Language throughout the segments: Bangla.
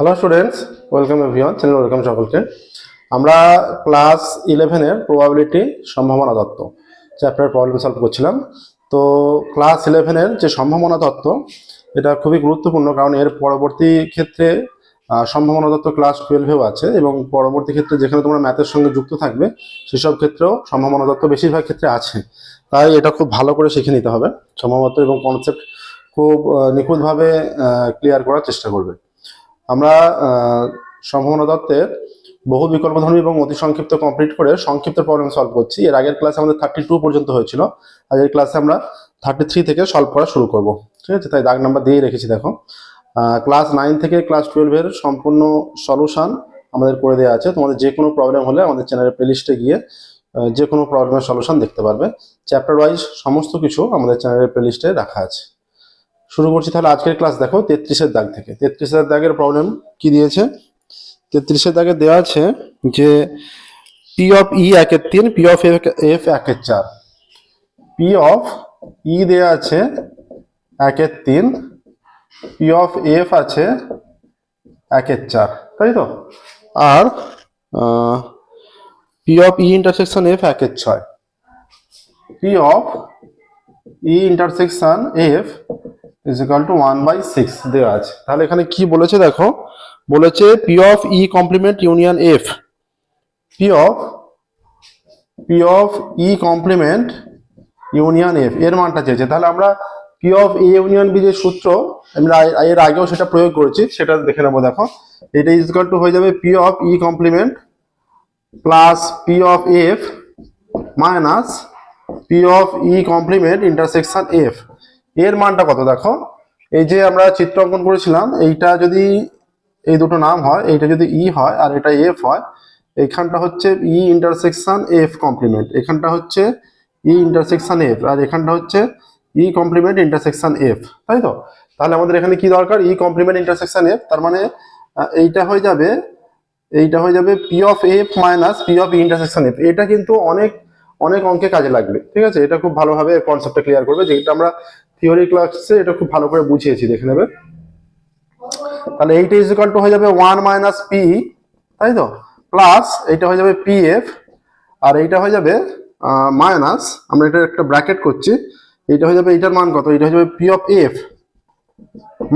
Hello students welcome everyone channel welcome সকলকে। আমরা ক্লাস ইলেভেনের প্রবাবিলিটি সম্ভাবনা তত্ত্ব চ্যাপ্টার প্রবলেম সলভ করছিলাম। তো ক্লাস ইলেভেনের যে সম্ভাবনা তত্ত্ব, এটা খুবই গুরুত্বপূর্ণ কারণ এর পরবর্তী ক্ষেত্রে সম্ভাবনা তত্ত্ব ক্লাস টুয়েলভেও আছে এবং পরবর্তী ক্ষেত্রে যেখানে তোমরা ম্যাথের সঙ্গে যুক্ত থাকবে, সেসব ক্ষেত্রেও সম্ভাবনা তত্ত্ব বেশিরভাগ ক্ষেত্রে আছে। তাই এটা খুব ভালো করে শিখে নিতে হবে সম্ভাবনা এবং কনসেপ্ট খুব নিখুঁতভাবে ক্লিয়ার করার চেষ্টা করবে। আমরা সম্ভাবনা তত্ত্বের বহু বিকল্পধর্মী এবং অতি সংক্ষিপ্ত কমপ্লিট করে সংক্ষিপ্ত প্রবলেম সলভ করছি। এর আগের ক্লাসে আমাদের থার্টি টু পর্যন্ত হয়েছিল। আজকের ক্লাসে আমরা থার্টি থ্রি থেকে সলভ করা শুরু করব। ঠিক আছে? তাই দাগ নাম্বার দিয়েই রেখেছি, দেখো। ক্লাস নাইন থেকে ক্লাস টুয়েলভের সম্পূর্ণ সলিউশন আমাদের করে দেওয়া আছে। তোমাদের যে কোনো প্রবলেম হলে আমাদের চ্যানেলের প্লেলিস্টে গিয়ে যে কোনো প্রবলেমের সলিউশন দেখতে পারবে। চ্যাপ্টার ওয়াইজ সমস্ত কিছু আমাদের চ্যানেলের প্লেলিস্টে রাখা আছে। শুরু করছি তাহলে আজকের ক্লাস দেখো, তেত্রিশের দাগ থেকে। তেত্রিশের দাগের প্রবলেম কি দিয়েছে? তেত্রিশের দাগে দেওয়া আছে যে পি অফ ই একের তিন পি অফ এফ একের চার। পি অফ ই দেওয়া আছে একের তিন পি অফ এফ আছে একের চার, তাই তো? আর P of E intersection F একের ছয়। P of E intersection F is equal to one by six দেওয়া আছে। তাহলে এখানে কি বলেছে দেখো? বলেছে P of E complement union F P of P of E complement union F এর মানটা চেয়েছে। তাহলে আমরা P of A union B যে সূত্র, আমরা এর- আগেও সেটা প্রয়োগ করেছি, সেটা দেখে নেব দেখো। এটা ইজ ইকাল টু হয়ে যাবে P of E complement plus P of F minus P of E complement intersection F এর মানটা কত দেখো? এই যে আমরা চিত্র অঙ্কন করেছিলাম, এইটা যদি এই দুটো নাম হয়, এইটা যদি ই হয় আর এটা এফ হয়, এইখানটা হচ্ছে ই ইন্টারসেকশন এফ কমপ্লিমেন্ট এখানটা হচ্ছে ই ইন্টারসেকশন এফ আর এখানটা হচ্ছে ই কমপ্লিমেন্ট ইন্টারসেকশন এফ তাই তো? তাহলে আমাদের এখানে কি দরকার? ই কমপ্লিমেন্ট ইন্টারসেকশন এফ তার মানে এইটা হয়ে যাবে, এইটা হয়ে যাবে P of F minus P of intersection F এটা কিন্তু অনেক অনেক অঙ্কে কাজে লাগবে, ঠিক আছে? এটা খুব ভালোভাবে কনসেপ্টটা ক্লিয়ার করবে, যেটা আমরা থিওরি ক্লাসে এটা খুব ভালো করে বুঝিয়েছি, দেখে নেবে। তাহলে এইটা ইজ ইকাল টু হয়ে যাবে ওয়ান মাইনাস পি তাই তো? প্লাস এইটা হয়ে যাবে পি এফ আর এইটা হয়ে যাবে মাইনাস আমরা এটা একটা ব্র্যাকেট করছি, এইটা হয়ে যাবে এইটার মান কত? এইটা হয়ে যাবে P of F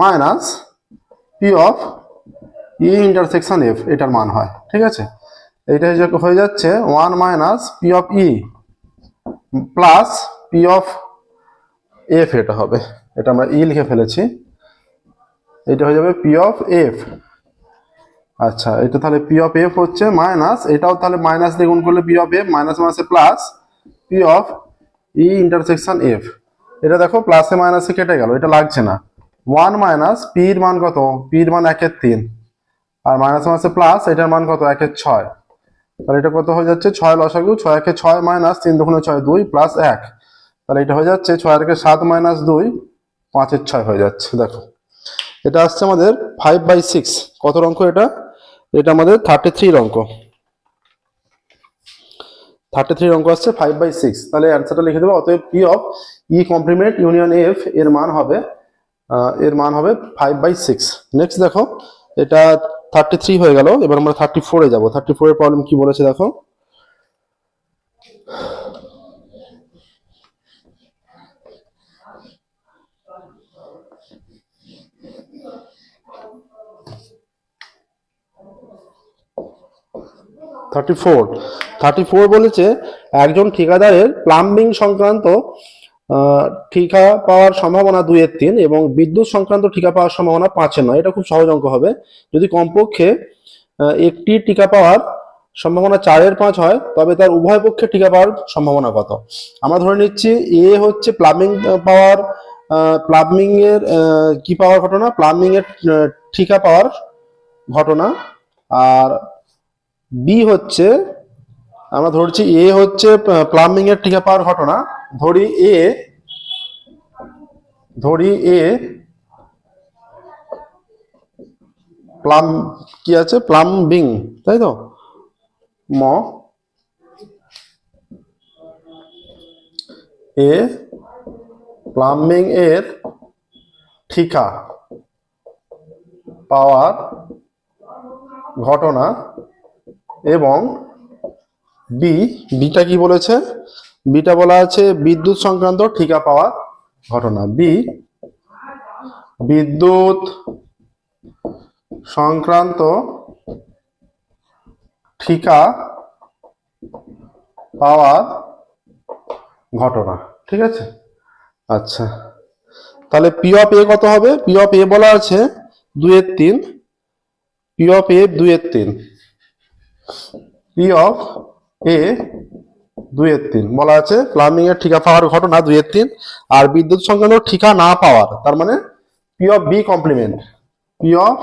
minus P of E intersection F এটার মান হয়, ঠিক আছে? এইটা হয়ে যাচ্ছে one minus P of E plus P of F এটা হবে। এটা আমরা ই লিখে ফেলেছি। এটা হয়ে যাবে পি অফ এফ আচ্ছা এটা তাহলে পি অফ এফ হচ্ছে মাইনাস এটাও তাহলে মাইনাস দিয়ে গুণ করলে পি অফ এফ মাইনাস মাইনাসে plus P of E intersection F এটা দেখো প্লাসে মাইনাসে কেটে গেল, এটা লাগছে না। ওয়ান মাইনাস পির মান কত? পির মান একের তিন। আর মাইনাস মাইনাসে প্লাস এটার মান কত? একের ছয়। তাহলে এটা কত হয়ে যাচ্ছে? ছয় লসাগু, ছয় একে ছয় মাইনাস তিন দুগুণে ছয় দুই প্লাস এক। তাহলে এটা হয়ে যাচ্ছে ছয় একে সাত মাইনাস দুই, পাঁচের ছয় হয়ে যাচ্ছে, দেখো। এটা আসছে আমাদের ফাইভ বাই সিক্স কত অঙ্ক এটা? এটা আমাদের থার্টি থ্রির অঙ্ক থার্টি থ্রির অঙ্ক আসছে ফাইভ বাই সিক্স তাহলে অ্যান্সারটা লিখে দেবো। অতএব P of E complement union F এর মান হবে এর মান হবে ফাইভ বাই সিক্স নেক্সট দেখো, এটা থার্টি থ্রি হয়ে গেল। এবার আমরা থার্টি ফোরে যাব। থার্টি ফোরের প্রবলেম কি বলেছে দেখো? থার্টি ফোর থার্টি ফোর বলেছে, একজন ঠিকাদারের প্লাম্বিং সংক্রান্ত ঠিকা পাওয়ার সম্ভাবনা দুইয়ের তিন এবং বিদ্যুৎ সংক্রান্ত ঠিকা পাওয়ার সম্ভাবনা পাঁচের নয়। এটা খুব সহজ অঙ্ক হবে। যদি কমপক্ষে একটি টিকা পাওয়ার সম্ভাবনা চারের পাঁচ হয়, তবে তার উভয় পক্ষে টিকা পাওয়ার সম্ভাবনা কত? আমরা ধরে নিচ্ছি, এ হচ্ছে প্লাম্বিং পাওয়ার প্লাম্বিং এর কি পাওয়ার ঘটনা? প্লাম্বিং এর ঠিকা পাওয়ার ঘটনা। আর বি হচ্ছে, আমরা ধরছি এ হচ্ছে প্লাম্বিং এর টিকা পাওয়ার ঘটনা। ধরি এ ধরি এ প্লাম কি আছে? প্লাম্বিং তাই তো? ম এ প্লাম্বিং এর ঠিকা পাওয়ার ঘটনা। এবং বি বিটা কি বলেছে? বিটা বলা আছে বিদ্যুৎ সংক্রান্ত ঠিকা পাওয়া ঘটনা। বি বিদ্যুৎ সংক্রান্ত ঠিকা পাওয়ার ঘটনা। ঠিক আছে? আচ্ছা। তাহলে পি অফ এ কত হবে? পি অফ এ বলা আছে দুয়ের তিন। পি অফ এ দুয়ের তিন। পি অফ এ দুয়ের তিন বলা আছে প্লাম্বিং এর ঠিকা পাওয়ার ঘটনা দুয়ের তিন আর বিদ্যুৎ সংক্রান্ত ঠিকা না পাওয়ার, তার মানে P of B complement P of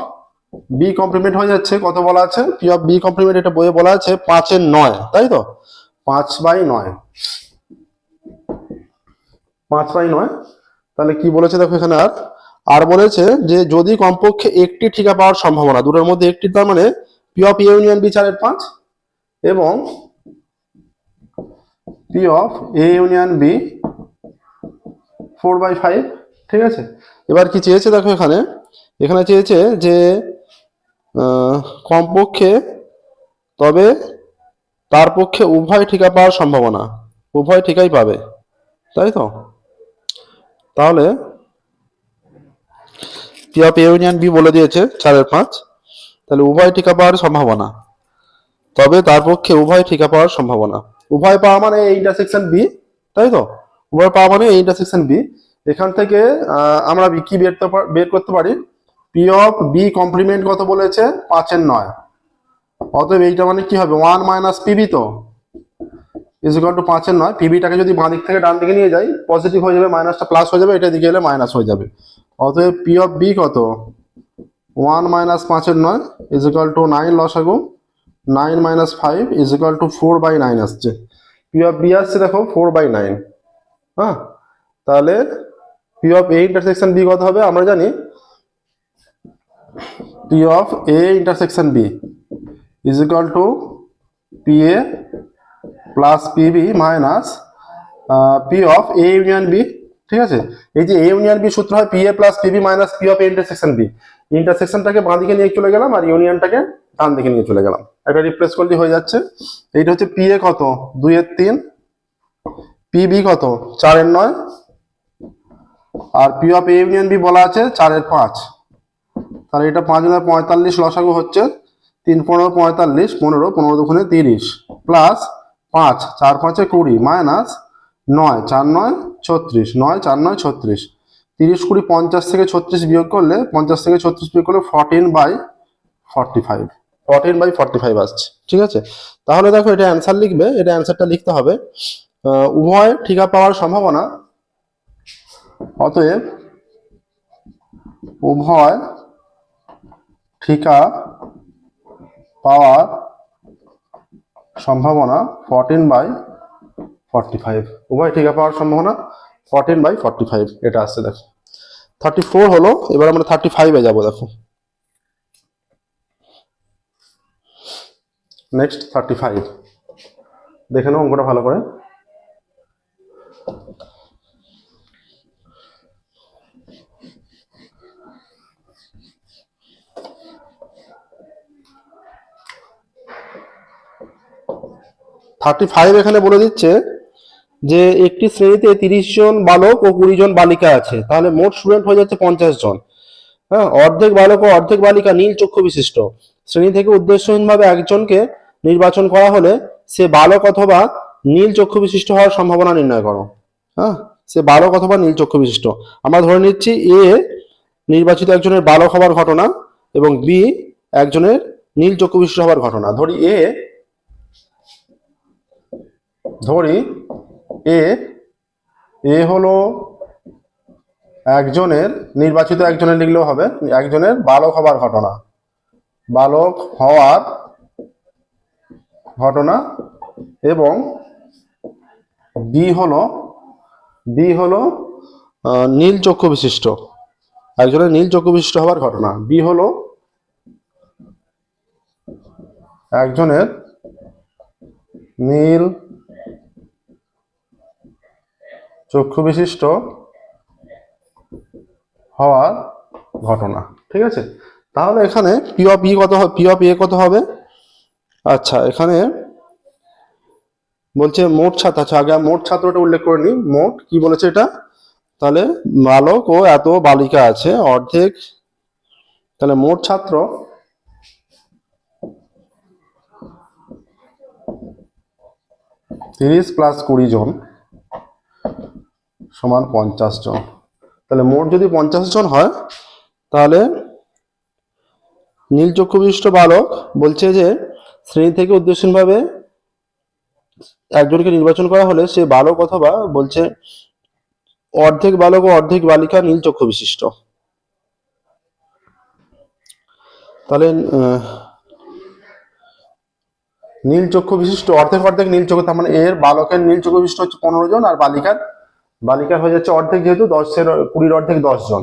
B complement হয়ে যাচ্ছে, কত বলা আছে? পি অফ বি কমপ্লিমেন্ট এটা বইয়ে বলা আছে, পাঁচের নয়, তাই তো? পাঁচ বাই নয়। পাঁচ বাই নয়। তাহলে কি বলেছে দেখো এখানে আর? আর বলেছে যে যদি কমপক্ষে একটি ঠিকা পাওয়ার সম্ভাবনা, দুটোর মধ্যে একটি, তার মানে পি অফ ইউনিয়ন বি চারের পাঁচ এবং P of A union B four by five ঠিক আছে? এবার কি চেয়েছে দেখো এখানে? এখানে চেয়েছে যে কমপক্ষে তবে তার পক্ষে উভয় ঠিকা পাওয়ার সম্ভাবনা, উভয় ঠিকাই পাবে, তাই তো? তাহলে পি অফ ইউনিয়ন বি বলে দিয়েছে চারের পাঁচ। তাহলে উভয় ঠিকা পাওয়ার সম্ভাবনা। তবে তার পক্ষে উভয় ঠিকা পাওয়ার সম্ভাবনা। উভয় পাওয়া মানে এই ইন্টারসেকশন বি তাই তো? উভয় পাওয়া মানে এই ইন্টারসেকশন বি এখান থেকে আমরা কি বের করতে পারি? পি অফ বি কমপ্লিমেন্ট কত বলেছে? পাঁচের নয়। অতএব এইটা মানে কি হবে? ওয়ান মাইনাস পিবি তো? ইজ ইকুয়াল টু পাঁচের নয়। পিবিটাকে যদি বাঁ দিক থেকে ডান দিকে নিয়ে যাই পজিটিভ হয়ে যাবে মাইনাসটা প্লাস হয়ে যাবে, এটা দিকে এলে মাইনাস হয়ে যাবে। অতএব পি অফ বি কত? ওয়ান মাইনাস পাঁচের নয় ইজ ইকুয়াল টু নাইন লসাগু nine minus five is equal to four by nine আসছে। পি অফ বি আসছে দেখো ফোর বাই নাইন হ্যাঁ? তাহলে P of A intersection B কত হবে? আমরা জানি P of A intersection B is equal to P A plus P B minus P of A union B ঠিক আছে? এই যে এ ইউনিয়ন বি সূত্র হয় P A plus PB minus P of A intersection B ইন্টারসেকশনটাকে বাঁ দিকে নিয়ে চলে গেলাম আর ইউনিয়নটাকে ডান দিকে নিয়ে চলে গেলাম। এটা রিপ্লেস করলে হয়ে যাচ্ছে। এইটা হচ্ছে পি এ কত? দুইয়ের তিন। পিবি কত? চারের নয়। আর P of A union B বলা আছে চারের পাঁচ। তাহলে এটা পাঁচ নয় পঁয়তাল্লিশ লসাগু হচ্ছে তিন পনেরো পঁয়তাল্লিশ পনেরো পনেরো দুগুণে তিরিশ। প্লাস পাঁচ, চার পাঁচে কুড়ি মাইনাস নয়, চার নয় ছত্রিশ, নয়, চার নয় ছত্রিশ। তিরিশ কুড়ি পঞ্চাশ থেকে ছত্রিশ বিয়োগ করলে পঞ্চাশ থেকে ছত্রিশ বিয়োগ করলে fourteen by forty five fourteen by forty five আসছে, ঠিক আছে? তাহলে দেখো এটা অ্যান্সার লিখবে, এটা অ্যান্সারটা লিখতে হবে। উভয় ঠিকা পাওয়ার সম্ভাবনা। অতএব উভয় ঠিকা পাওয়ার সম্ভাবনা ফোরটিন বাই ফর্টি ফাইভ উভয় ঠিকা পাওয়ার সম্ভাবনা ফোরটিন বাই ফর্টি ফাইভ এটা আসছে দেখো। থার্টি ফোর হলো, এবার আমরা থার্টি ফাইভে যাব, দেখো। নেক্সট থার্টি ফাইভ দেখে নাও অঙ্কটা ভালো করে। থার্টি ফাইভ এখানে বলে দিচ্ছে যে একটি শ্রেণীতে তিরিশ জন বালক ও কুড়ি জন বালিকা আছে, তাহলে মোট স্টুডেন্ট হয়ে যাচ্ছে পঞ্চাশ জন। হ্যাঁ অর্ধেক বালক ও অর্ধেক বালিকা নীল চক্ষু বিশিষ্ট। শ্রেণি থেকে উদ্দেশ্যহীনভাবে একজনকে নির্বাচন করা হলে সে বালক অথবা নীল চক্ষু বিশিষ্ট হওয়ার সম্ভাবনা নির্ণয় করো। হ্যাঁ সে বালক অথবা নীল চক্ষু বিশিষ্ট। আমরা ধরে নিচ্ছি এ নির্বাচিত একজনের বালক হওয়ার ঘটনা এবং বি একজনের নীল চক্ষু বিশিষ্ট হওয়ার ঘটনা। ধরি এ, ধরি এ এ হলো একজনের, নির্বাচিত একজনের লিখলেও হবে, একজনের বালক হবার ঘটনা। বালক হওয়ার ঘটনা এবং বি হলো বি হলো নীল চক্ষু বিশিষ্ট। একজনের নীল চক্ষু বিশিষ্ট হবার ঘটনা। বি হলো, একজনের নীল চক্ষু বিশিষ্ট হওয়ার ঘটনা, ঠিক আছে? তাহলে এখানে পি অফ ই কত পি অফ এ কত হবে? আচ্ছা এখানে বলছে মোট ছাত্র আচ্ছা আগে মোট ছাত্রটা উল্লেখ করে নি মোট কি বলেছে এটা? তাহলে বালক ও এত বালিকা আছে, অর্ধেক, তাহলে মোট ছাত্র তিরিশ প্লাস কুড়ি জন। সমান পঞ্চাশ জন। তাহলে মোট যদি পঞ্চাশ জন হয়, তাহলে নীল চক্ষু বিশিষ্ট বালক বলছে যে, শ্রেণি থেকে উদ্দেশ্যভাবে একজনকে নির্বাচন করা হলে সে বালক অথবা বলছে অর্ধেক বালক ও অর্ধেক বালিকা নীল চক্ষু বিশিষ্ট তাহলে নীল চক্ষু বিশিষ্ট অর্ধেক অর্ধেক নীল চক্ষু, তার মানে এর বালকের নীল চক্ষু বিশিষ্ট হচ্ছে পনেরো জন আর বালিকার বালিকার হয়ে যাচ্ছে অর্ধেক যেহেতু দশের কুড়ির অর্ধেক দশ জন।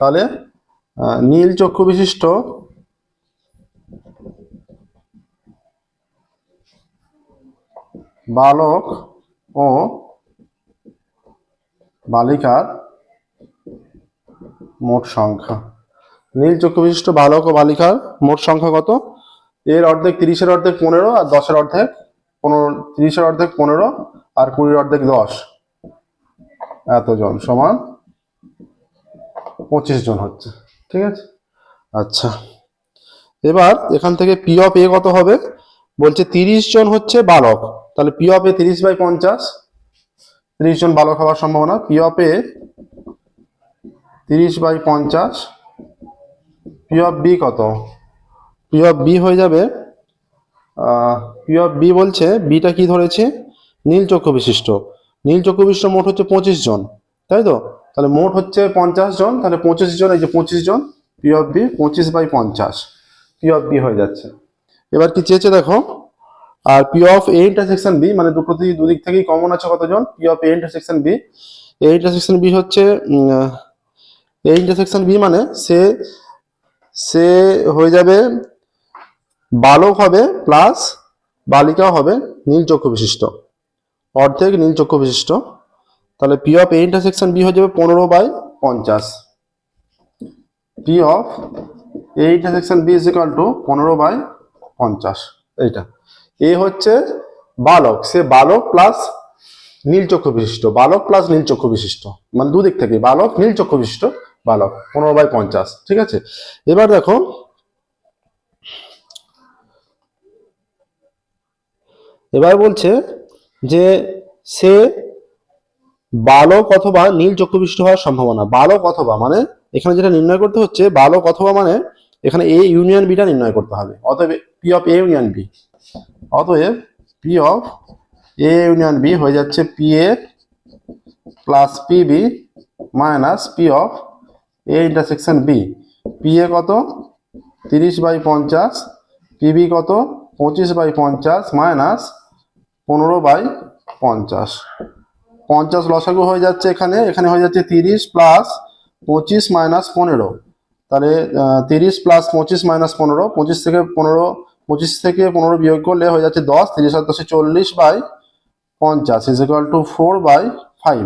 তাহলে নীল চক্ষু বিশিষ্ট বালক ও বালিকার মোট সংখ্যা। নীল চক্ষু বিশিষ্ট বালক ও বালিকার মোট সংখ্যা কত? এর অর্ধেক তিরিশের অর্ধেক পনেরো আর দশের অর্ধেক পনেরো, তিরিশের অর্ধেক পনেরো আর কুড়ির অর্ধেক দশ। এতজন সমান পঁচিশ জন হচ্ছে, ঠিক আছে? আচ্ছা এবার এখান থেকে পি অফ এ কত হবে? বলছে তিরিশ জন হচ্ছে বালক, তাহলে পি অফ এ তিরিশ বাই পঞ্চাশ, তিরিশ জন বালক হওয়ার সম্ভাবনা পি অফ এ তিরিশ বাই পঞ্চাশ পি অফ বি কত? পি অফ বি হয়ে যাবে পি অফ বি বলছে বিটা কি ধরেছে? নীল চক্ষু বিশিষ্ট। নীল চক্ষু বিশিষ্ট মোট হচ্ছে পঁচিশ জন, তাই তো? তাহলে মোট হচ্ছে পঞ্চাশ জন, তাহলে পঁচিশ জন, এই যে পঁচিশ জন পি অফ বি পঁচিশ বাই পঞ্চাশ পি অফ বি হয়ে যাচ্ছে। এবার কি চেয়েছে দেখো? আর P of A intersection B মানে দুটো দিক, দুদিক থেকেই কমন আছে কতজন? P of A intersection B A intersection B হচ্ছে এ ইন্টারসেকশন বি মানে সে সে হয়ে যাবে বালক হবে প্লাস বালিকাও হবে নীল চক্ষু বিশিষ্ট অর্ধেক নীল চক্ষু বিশিষ্ট। তাহলে P of A intersection B হয়ে যাবে পনেরো বাই পঞ্চাশ। P of A intersection B is equal to পনেরো বাই পঞ্চাশ। এইটা। এ হচ্ছে বালক। সে বালক প্লাস নীল চক্ষু বিশিষ্ট। বালক প্লাস নীল চক্ষু বিশিষ্ট। মানে দুদিক থেকে বালক, নীল চক্ষু বিশিষ্ট, বালক। পনেরো বাই পঞ্চাশ। ঠিক আছে? এবার দেখো, এবার বলছে যে সে বালক অথবা নীল চক্ষু বিশিষ্ট হওয়ার সম্ভাবনা। বালক অথবা মানে এখানে যেটা নির্ণয় করতে হচ্ছে, বালক অথবা মানে এখানে এ ইউনিয়ন বিটা নির্ণয় করতে হবে। অতএব P of A union B অতএব P of A union B হয়ে যাচ্ছে P A plus P B minus P of A intersection B P A কত? তিরিশ বাই পঞ্চাশ। পিবি কত? পঁচিশ বাই পঞ্চাশ মাইনাস পনেরো বাই পঞ্চাশ। পঞ্চাশ লসাগু হয়ে যাচ্ছে এখানে এখানে হয়ে যাচ্ছে তিরিশ প্লাস পঁচিশ মাইনাস পনেরো। তাহলে তিরিশ প্লাস পঁচিশ মাইনাস পনেরো, পঁচিশ থেকে পনেরো, পঁচিশ থেকে পনেরো বিয়োগ করলে হয়ে যাচ্ছে দশ, তিরিশ আর দশে চল্লিশ বাই পঞ্চাশ is equal to four by five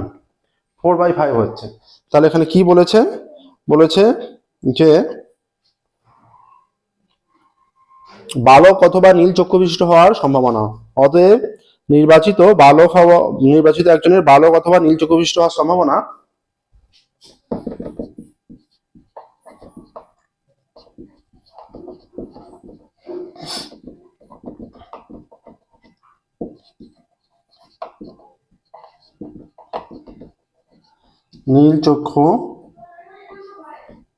four by five হচ্ছে। তাহলে এখানে কি বলেছে? বলেছে যে বালক অথবা নীল চক্ষু বিশিষ্ট হওয়ার সম্ভাবনা। অতএব নির্বাচিত বালক হওয়া, নির্বাচিত একজনের বালক অথবা নীল চক্ষু বিশিষ্ট হওয়ার সম্ভাবনা। নীল চক্ষু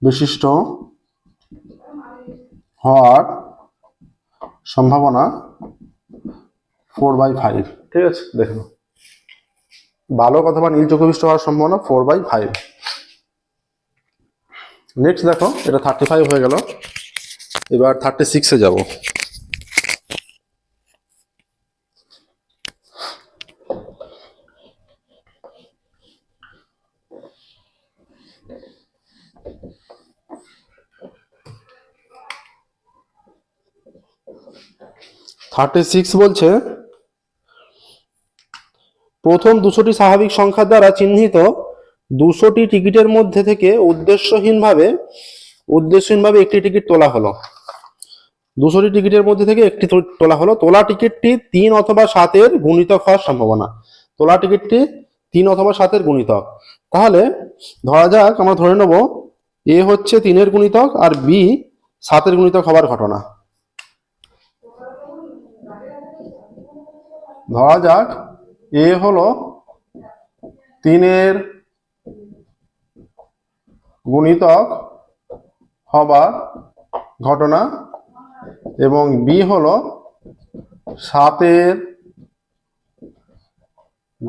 বিশিষ্ট হওয়ার সম্ভাবনা। Four by five. ঠিক আছে? দেখুন বালক অথবা নীল চক্ষুবিষ্ট হওয়ার সম্ভাবনা ফোর বাই ফাইভ। নেক্সট দেখো, এটা থার্টি ফাইভ হয়ে গেল। এবার থার্টি সিক্সে যাব। থার্টি সিক্স বলছে প্রথম দুশোটি স্বাভাবিক সংখ্যা দ্বারা চিহ্নিত দুশোটি টিকিটের মধ্যে থেকে উদ্দেশ্যহীনভাবে উদ্দেশ্যহীনভাবে একটি টিকিট তোলা হলো। দুশোটি টিকিটের মধ্যে থেকে একটি তোলা হলো। তোলা টিকিটটি তিন অথবা সাতের গুণিতক হওয়ার সম্ভাবনা। তোলা টিকিটটি তিন অথবা সাতের গুণিতক। তাহলে ধরা যাক, আমরা ধরে নেব এ হচ্ছে তিনের গুণিতক আর বি সাতের গুণিতক হবার ঘটনা। ধরা যাক এ হলো তিনের গুণিতক হবার ঘটনা এবং বি হলো সাতের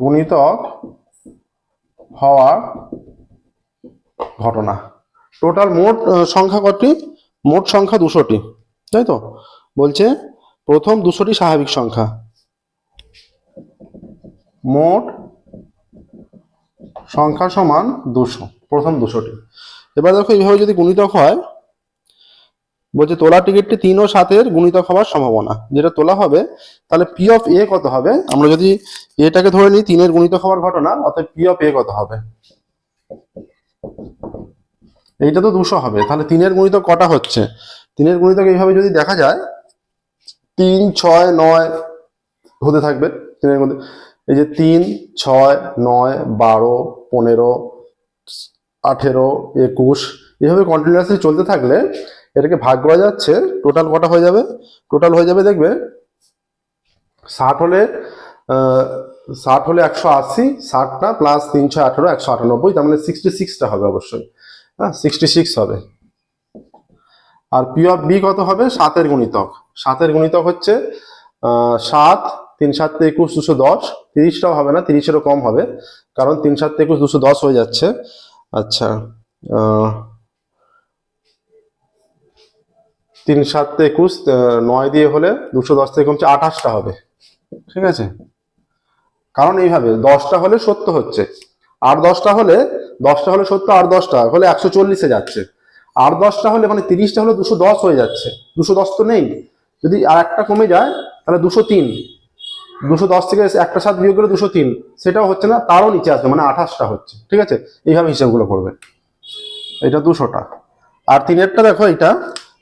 গুণিতক হওয়ার ঘটনা। টোটাল মোট সংখ্যা কটি মোট সংখ্যা দুশোটি। তাই তো? বলছে প্রথম দুশোটি স্বাভাবিক সংখ্যা। মোট সংখ্যা সমান দুশো, প্রথম দুশোটি। এবার দেখো এইভাবে যদি গুণিতক হয়, বলছে তোলা টিকিটটি তিন ও সাতের গুণিতক হওয়ার সম্ভাবনা। যেটা তোলা হবে, তাহলে পি অফ এ কত হবে? আমরা যদি এটাকে ধরে নিই, তিনের গুণিতক হওয়ার ঘটনা, অর্থাৎ পি অফ এ কত হবে? এইটা তো দুশো হবে, তাহলে তিনের গুণিতক কটা হচ্ছে? তিনের গুণিতক এইভাবে যদি দেখা যায়, তিন, ছয়, নয় হতে থাকবে। তিনের মধ্যে এই যে তিন, ছয়, নয়, বারো, পনেরো, আঠেরো, একুশ, এভাবে কন্টিনিউয়াসলি চলতে থাকলে এটাকে ভাগ করা যাচ্ছে টোটাল কটা হয়ে যাবে? টোটাল হয়ে যাবে দেখবে, ষাট হলে ষাট হলে একশো আশি ষাটটা প্লাস তিনশো আঠেরো, একশো আটানব্বই, তার মানে সিক্সটি সিক্সটা হবে অবশ্যই। হ্যাঁ সিক্সটি সিক্স হবে। আর পি অফ বি কত হবে? সাতের গুণিতক। সাতের গুণিতক হচ্ছে সাত তিন সাত একুশ দুশো দশ, তিরিশটাও হবে না, তিরিশেরও কম হবে, কারণ তিন সাত একুশ দুশো দশ হয়ে যাচ্ছে। আচ্ছা তিন সাত একুশ নয় দিয়ে হলে দুশো দশ থেকে কমছে আঠাশটা হবে, ঠিক আছে? কারণ এইভাবে, দশটা হলে সত্য হচ্ছে, আর দশটা হলে দশটা হলে সত্য, আর দশটা হলে একশো চল্লিশে যাচ্ছে, আর দশটা হলে মানে তিরিশটা হলে দুশো দশ হয়ে যাচ্ছে, দুশো দশ তো নেই, যদি আর একটা কমে যায়, তাহলে দুশো তিন দুশো দশ থেকে একটা সাত বিয়োগ করে দুশো তিন, সেটাও হচ্ছে না, তারও নিচে আসবে মানে আঠাশটা হচ্ছে, ঠিক আছে? এইভাবে হিসাবগুলো করবে। এটা দুশোটা। আর তিনেরটা দেখো এটা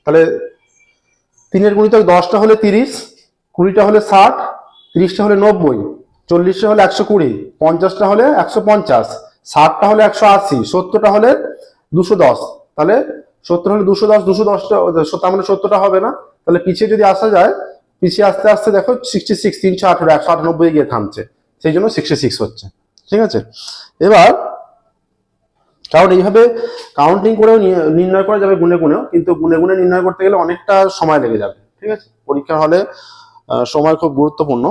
তাহলে তিনের গুণিতক দশটা হলে তিরিশ, কুড়িটা হলে ষাট, তিরিশটা হলে নব্বই, চল্লিশটা হলে একশো কুড়ি, পঞ্চাশটা হলে একশো পঞ্চাশ, ষাটটা হলে একশো আশি, সত্তরটা হলে দুশো দশ। তাহলে সত্তর হলে দুশো দশ, দুশো দশটা মানে সত্তরটা হবে না। তাহলে পিছিয়ে যদি আসা যায় পিছিয়ে আস্তে আস্তে দেখো সিক্সটি সিক্স তিনশো আঠেরো, একশো আটানব্বই গিয়ে থামছে। সেই জন্য সিক্সটি সিক্স হচ্ছে। ঠিক আছে? এবার, কারণ এইভাবে কাউন্টিং করেও নির্ণয় করা যাবে গুনে গুনেও, কিন্তু গুনে গুনে নির্ণয় করতে গেলে অনেকটা সময় লেগে যাবে। ঠিক আছে? পরীক্ষার হলে সময় খুব গুরুত্বপূর্ণ।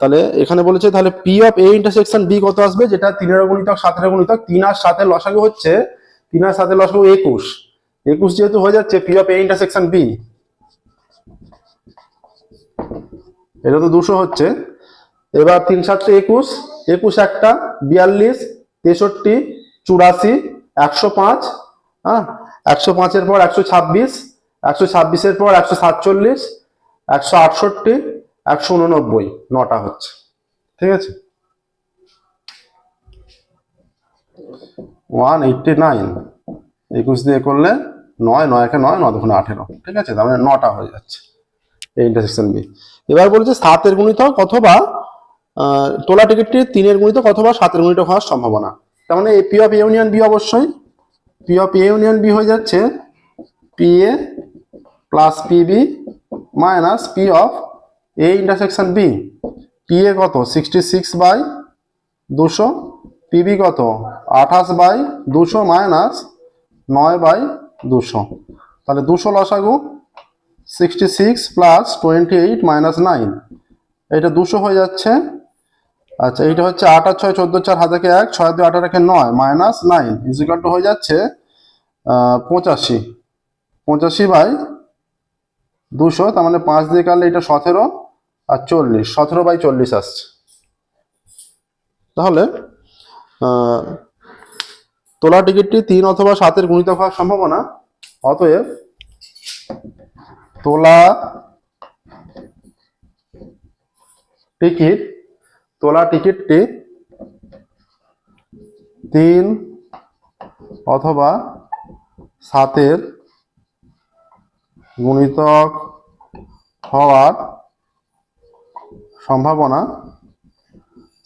তাহলে এখানে বলেছে, তাহলে P of A intersection B কত আসবে? যেটা তিনের গুণিতক, সাতের গুণিতক, তিন আর সাতের লসাগু হচ্ছে, তিন আর সাতের লসাগু একুশ। একুশ যেহেতু হয়ে যাচ্ছে P of A intersection B এটা তো দুশো হচ্ছে। এবার তিন সাতটা একুশ একুশ একটা, বিয়াল্লিশ, তেষট্টি, চুরাশি, একশো পাঁচ হ্যাঁ? একশো পাঁচের পর একশো ছাব্বিশ, একশো ছাব্বিশের পর একশো সাতচল্লিশ, একশো আটষট্টি, একশো উননব্বই, নটা হচ্ছে। ঠিক আছে? ওয়ান এইটটি নাইন, একুশ দিয়ে করলে নয় নয়কে নয় ন দুগুণে আঠেরো। ঠিক আছে? তার মানে নটা হয়ে যাচ্ছে। ইন্টারসেকশন বি এবার বলেছে সাতের গুণিতক অথবা তোলা টিকিটটি তিনের গুণিতক অথবা সাতের গুণিতক হওয়ার সম্ভাবনা। তার মানে পি অফ ইউনিয়ন বি অবশ্যই। পি অফ ইউনিয়ন বি হয়ে যাচ্ছে P A plus P B minus P of A intersection B P A কত? সিক্সটি সিক্স বাই দুশো পিবি কত? আঠাশ বাই দুশো মাইনাস নয় বাই দুশো। তাহলে দুশো লসাগু sixty six plus twenty eight minus nine এটা দুশো হয়ে যাচ্ছে। আচ্ছা এইটা হচ্ছে আট আর ছয়, চোদ্দ, চার হাতে এক, ছয়, দুই আঠারো রেখে নয় মাইনাস নাইন ইজিকাল টু হয়ে যাচ্ছে পঁচাশি। পঁচাশি বাই দুশো, তার মানে পাঁচ দিয়ে কাটলে এটা সতেরো আর চল্লিশ। সতেরো বাই চল্লিশ আসছে। তাহলে তোলা টিকিটটি তিন অথবা সাতের গুণিতক হওয়ার সম্ভাবনা। অতএব তোলা টিকিট, তোলা টিকিটটি তিন অথবা সাতের গুণিতক হওয়ার সম্ভাবনা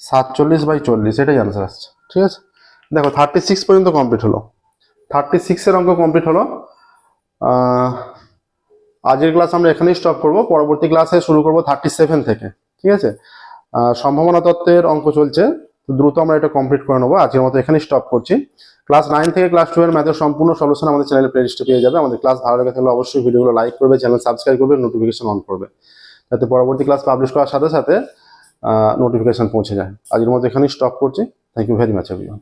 সাতচল্লিশ বাই চল্লিশ, এটাই আনসার আসছে, ঠিক আছে? দেখো থার্টি সিক্স পর্যন্ত কমপ্লিট হলো। থার্টি সিক্সের অঙ্ক কমপ্লিট হলো আজকের ক্লাস আমরা এখানেই স্টপ করব। পরবর্তী ক্লাসে শুরু করব থার্টি সেভেন থেকে। ঠিক আছে? সম্ভাবনা তত্ত্বের অঙ্ক চলছে। দ্রুত আমরা এটা কমপ্লিট করে নেব। আজকের মতো এখানেই স্টপ করছি। ক্লাস নাইন থেকে ক্লাস টুয়েলভ ম্যাথের সম্পূর্ণ সলিউশন আমাদের চ্যানেলে প্লেলিস্টে পেয়ে যাবে। আমাদের ক্লাস ভালো লেগে থাকলে অবশ্যই ভিডিওগুলো লাইক করবে চ্যানেল সাবস্ক্রাইব করবে নোটিফিকেশন অন করবে। যাতে পরবর্তী ক্লাস পাবলিশ করার সাথে সাথে নোটিফিকেশন পৌঁছে যায়। আজকের মতো এখানেই স্টপ করছি। Thank you very much everyone